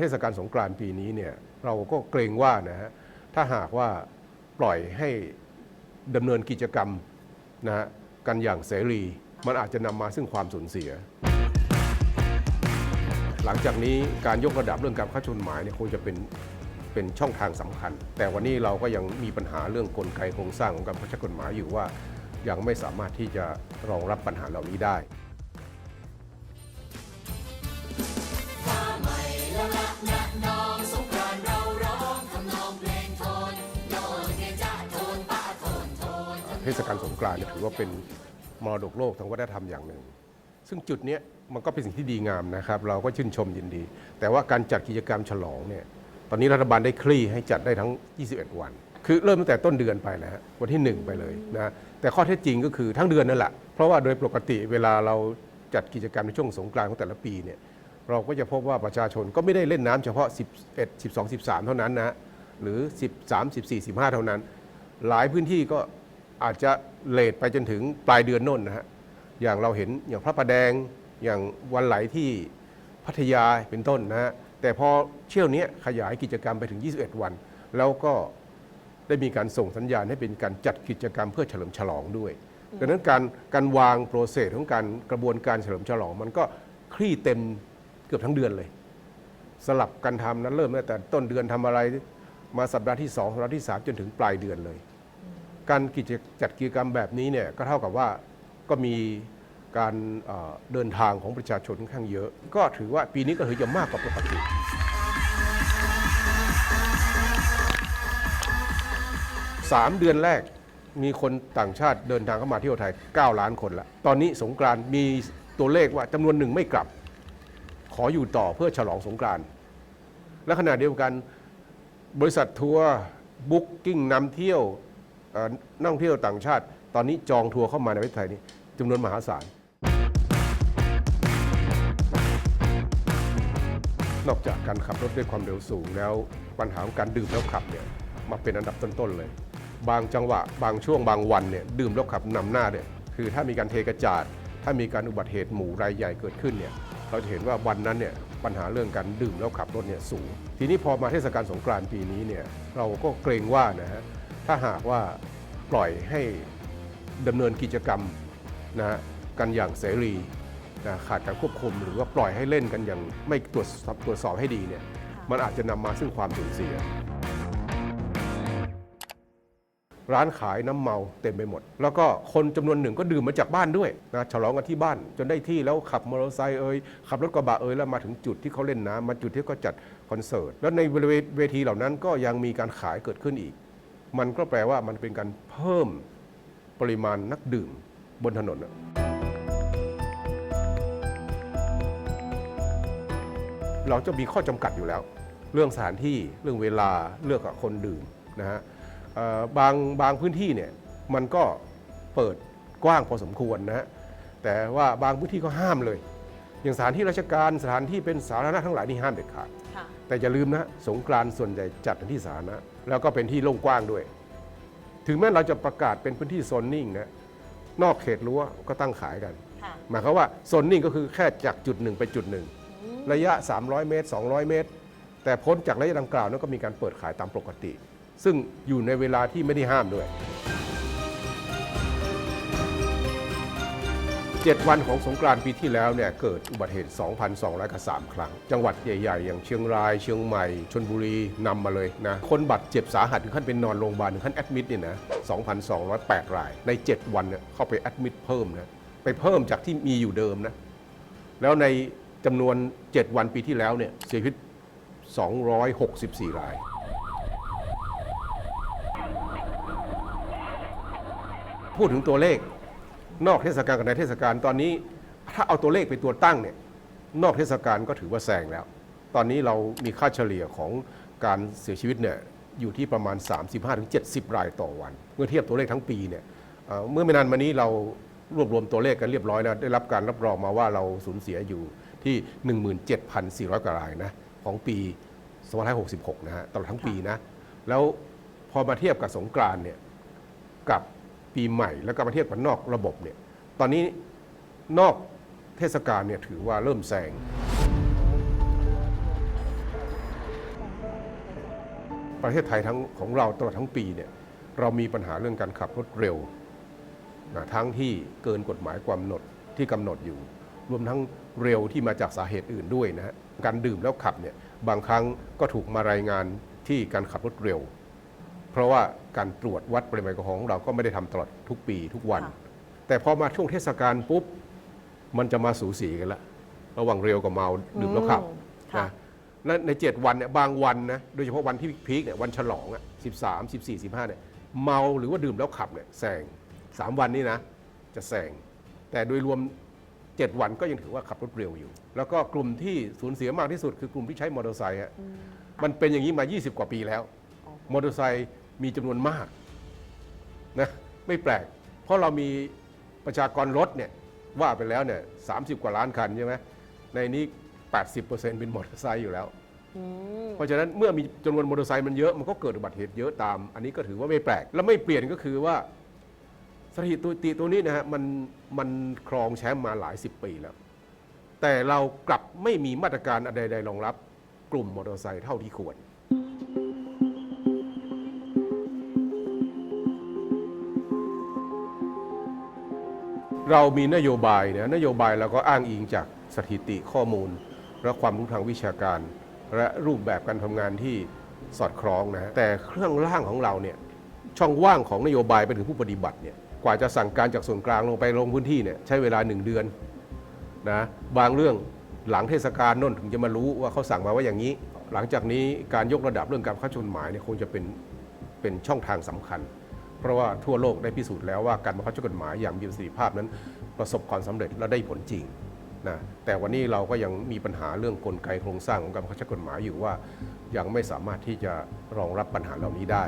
เทศกาลสงกรานต์ปีนี้เนี่ยเราก็เกรงว่านะฮะถ้าหากว่าปล่อยให้ดำเนินกิจกรรมนะฮะกันอย่างเสรี มันอาจจะนำมาซึ่งความสูญเสีย หลังจากนี้การยกระดับเรื่องการค้าชนหมายเนี่ยคงจะเป็นเป็นช่องทางสำคัญ แต่วันนี้เราก็ยังมีปัญหาเรื่องกลไกโครงสร้างของการบังคับใช้กฎหมายอยู่ว่ายังไม่สามารถที่จะรองรับปัญหาเหล่านี้ได้ ศกาลสงกรานต์เนี่ยถือว่าเป็นมรดกโลกทางวัฒนธรรมอย่างหนึ่ง ซึ่งจุดเนี้ยมันก็เป็นสิ่งที่ดีงามนะครับ เราก็ชื่นชมยินดี แต่ว่าการจัดกิจกรรมฉลองเนี่ยตอนนี้รัฐบาลได้คลี่ให้จัดได้ทั้ง 21 วัน คือเริ่มตั้งแต่ต้นเดือนไปนะฮะวันที่ 1 ไปเลยนะแต่ข้อเท็จจริงก็คือทั้งเดือนนั่นแหละเพราะว่าโดยปกติเวลาเราจัดกิจกรรมในช่วงสงกรานต์ของแต่ละปีเนี่ยเราก็จะพบว่าประชาชนก็ไม่ได้เล่นน้ำเฉพาะ 11 12 13 เท่านั้นนะหรือ 13 14 15 เท่านั้น หลายพื้นที่ก็ อาจจะเลทไปจนถึงปลายเดือนน่นนะฮะอย่างเราเห็นอย่างพระประแดงอย่างวันไหลที่พัทยาเป็นต้นนะฮะแต่พอเที่ยวนี้ขยายกิจกรรมไปถึง 21 วัน แล้วก็ได้มีการส่งสัญญาณให้เป็นการจัดกิจกรรมเพื่อเฉลิมฉลองด้วย ดังนั้นการการวางโปรเซสของการกระบวนการเฉลิมฉลอง มันก็คลี่เต็มเกือบทั้งเดือนเลย สลับกันทำนั้นเริ่มตั้งแต่ต้นเดือนทำอะไร มาสัปดาห์ที่ 2 สัปดาห์ที่ 3 จนถึงปลายเดือนเลย การกิจจัดกิจกรรมแบบนี้เนี่ยก็เท่ากับว่าก็มีการเดินทางของประชาชนค่อนข้างเยอะ ก็ถือว่าปีนี้ก็ถือจะมากกว่าปกติสามเดือนแรกมีคนต่างชาติเดินทางเข้ามาเที่ยวไทย 9 ล้านคนละ ตอนนี้สงกรานมีตัวเลขว่าจำนวนหนึ่งไม่กลับ ขออยู่ต่อเพื่อฉลองสงกรานและขณะเดียวกันบริษัททัวร์บุ๊กกิ้งนำเที่ยว นักท่องเที่ยวต่างชาติ ตอนนี้จองทัวร์เข้ามาในประเทศไทยนี่จำนวนมหาศาล นอกจากการขับรถด้วยความเร็วสูงแล้วปัญหาของการดื่มแล้วขับเนี่ยมาเป็นอันดับต้นๆเลย บางจังหวะบางช่วงบางวันเนี่ยดื่มแล้วขับนำหน้าเนี่ยคือถ้ามีการเทกระจาด ถ้ามีการอุบัติเหตุหมู่รายใหญ่เกิดขึ้นเนี่ยเราจะเห็นว่าวันนั้นเนี่ยปัญหาเรื่องการดื่มแล้วขับรถเนี่ยสูง ทีนี้พอมาเทศกาลสงกรานต์ปีนี้เนี่ยเราก็เกรงว่านะฮะ ถ้าหากว่าปล่อยให้ดำเนินกิจกรรมนะกันอย่างเสรีนะขาดการควบคุมหรือว่าปล่อยให้เล่นกันอย่างไม่ตรวจสอบตรวจสอบให้ดีเนี่ยมันอาจจะนำมาซึ่งความสูญเสีย ร้านขายน้ำเมาเต็มไปหมด แล้วก็คนจำนวนหนึ่งก็ดื่มมาจากบ้านด้วยนะฉลองกันที่บ้าน จนได้ที่แล้วขับมอเตอร์ไซค์เอ่ยขับรถกระบะเอ่ยแล้วมาถึงจุดที่เขาเล่นน้ำมาจุดที่เขาจัดคอนเสิร์ตแล้วในบริเวณเวทีเหล่านั้นก็ยังมีการขายเกิดขึ้นอีก มันก็แปลว่ามันเป็นการเพิ่มปริมาณนักดื่มบนถนนเราจะมีข้อจำกัดอยู่แล้ว เรื่องสถานที่เรื่องเวลาเลือกกับคนดื่มนะฮะบางบางพื้นที่เนี่ยมันก็เปิดกว้างพอสมควรนะฮะแต่ว่าบางพื้นที่ก็ห้ามเลย อย่างสถานที่ราชการสถานที่เป็นสาธารณะทั้งหลายนี่ห้ามเด็ดขาด แต่อย่าลืมนะสงกรานต์ส่วนใหญ่จัดในที่สาธารณะแล้วก็เป็นที่โล่งกว้างด้วย ถึงแม้เราจะประกาศเป็นพื้นที่โซนนิ่งนะนอกเขตรั้วก็ตั้งขายกัน ค่ะหมายความว่าโซนนิ่งก็คือแค่จากจุดหนึ่งไปจุดหนึ่งระยะ 300 เมตร 200 เมตร แต่พ้นจากระยะดังกล่าวนั้นก็มีการเปิดขายตามปกติ ซึ่งอยู่ในเวลาที่ไม่ได้ห้ามด้วย 7 วันของสงกรานต์ปีที่แล้วเนี่ยเกิดอุบัติเหตุ 2,203 ครั้ง จังหวัดใหญ่ ๆ อย่างเชียงราย เชียงใหม่ ชนบุรีนำมาเลยนะ คนบาดเจ็บสาหัสถึงขั้นเป็นนอนโรงพยาบาลถึงขั้นแอดมิดเนี่ยนะ 2,208 ราย ใน 7 วันเนี่ยเข้าไปแอดมิดเพิ่มนะ ไปเพิ่มจากที่มีอยู่เดิมนะ แล้วในจำนวน 7 วันปีที่แล้วเนี่ยเสียชีวิต 264 รายพูดถึงตัวเลข นอกเทศกาลกับในเทศกาลตอนนี้ถ้าเอาตัวเลขเป็นตัวตั้งเนี่ยนอกเทศกาลก็ถือว่าแซงแล้ว ตอนนี้เรามีค่าเฉลี่ยของการเสียชีวิตเนี่ยอยู่ที่ประมาณ 35-70 รายต่อวัน เมื่อเทียบตัวเลขทั้งปีเนี่ยเมื่อไม่นานมานี้เรารวบรวมตัวเลขกันเรียบร้อยแล้วได้รับการรับรองมาว่าเราสูญเสียอยู่ที่ 17,400 กว่ารายนะของปี2566 นะฮะตลอดทั้งปีนะ แล้วพอมาเทียบกับสงกรานเนี่ยกับ ปีใหม่ แล้วก็มาเทียบกับนอกระบบเนี่ยตอนนี้นอกเทศกาลเนี่ยถือว่าเริ่มแซงประเทศไทยทั้งของเราตลอดทั้งปีเนี่ยเรามีปัญหาเรื่องการขับรถเร็วนะทั้งที่เกินกฎหมายความกำหนดที่กำหนดอยู่ รวมทั้งเร็วที่มาจากสาเหตุอื่นด้วยนะฮะการดื่มแล้วขับเนี่ยบางครั้งก็ถูกมารายงานที่การขับรถเร็ว เพราะว่าการตรวจวัดปริมาณแอลกอฮอล์ของเราก็ไม่ได้ทำตลอดทุกปีทุกวัน ค่ะ แต่พอมาช่วงเทศกาลปุ๊บ มันจะมาสูสีกันละระหว่างเร็วกับเมาดื่มแล้วขับอืมค่ะ นะและใน 7 วันเนี่ยบางวันนะโดยเฉพาะวันที่พีคเนี่ยวันฉลองอะ13 14 15เนี่ยเมาหรือว่าดื่มแล้วขับเนี่ยแซง3วันนี้นะ จะแซงแต่โดยรวม 7 วันก็ยังถือว่าขับรถเร็วอยู่ แล้วก็กลุ่มที่สูญเสียมากที่สุดคือกลุ่มที่ใช้มอเตอร์ไซค์ฮะมันเป็นอย่างนี้มา 20 กว่าปีแล้ว มอเตอร์ไซค์ มีจำนวนมากนะไม่แปลก เพราะเรามีประชากรรถเนี่ยว่าไปแล้วเนี่ยสามสิบกว่าล้านคันใช่ไหมในนี้ 80%เป็นมอเตอร์ไซค์อยู่แล้ว อืมเพราะฉะนั้นเมื่อมีจำนวนมอเตอร์ไซค์มันเยอะมันก็เกิดอุบัติเหตุเยอะตาม อันนี้ก็ถือว่าไม่แปลก แล้วไม่เปลี่ยนก็คือว่าสถิติตัวนี้นะฮะมันมันครองแชมป์มาหลายสิบปีแล้ว แต่เรากลับไม่มีมาตรการใดๆรองรับกลุ่มมอเตอร์ไซค์เท่าที่ควร เรามีนโยบายเนี่ยนโยบายเราก็อ้างอิงจากสถิติข้อมูล และความรู้ทางวิชาการ และรูปแบบการทำงานที่สอดคล้องนะแต่เครื่องร่างของเราเนี่ยช่องว่างของนโยบายไปถึงผู้ปฏิบัติเนี่ยกว่าจะสั่งการจากส่วนกลางลงไปลงพื้นที่เนี่ยใช้เวลาหนึ่งเดือนนะบางเรื่องหลังเทศกาลน่นถึงจะมารู้ว่าเขาสั่งมาว่าอย่างนี้ หลังจากนี้การยกระดับเรื่องการคับใช้กฎหมายเนี่ยคงจะเป็นเป็นช่องทางสำคัญ เพราะว่าทั่วโลกได้พิสูจน์แล้วว่าการบังคับใช้กฎหมายอย่างมีประสิทธิภาพนั้นประสบความสำเร็จและได้ผลจริงนะแต่วันนี้เราก็ยังมีปัญหาเรื่องกลไกโครงสร้างของการบังคับใช้กฎหมายอยู่ว่า ยังไม่สามารถที่จะรองรับปัญหาเหล่านี้ได้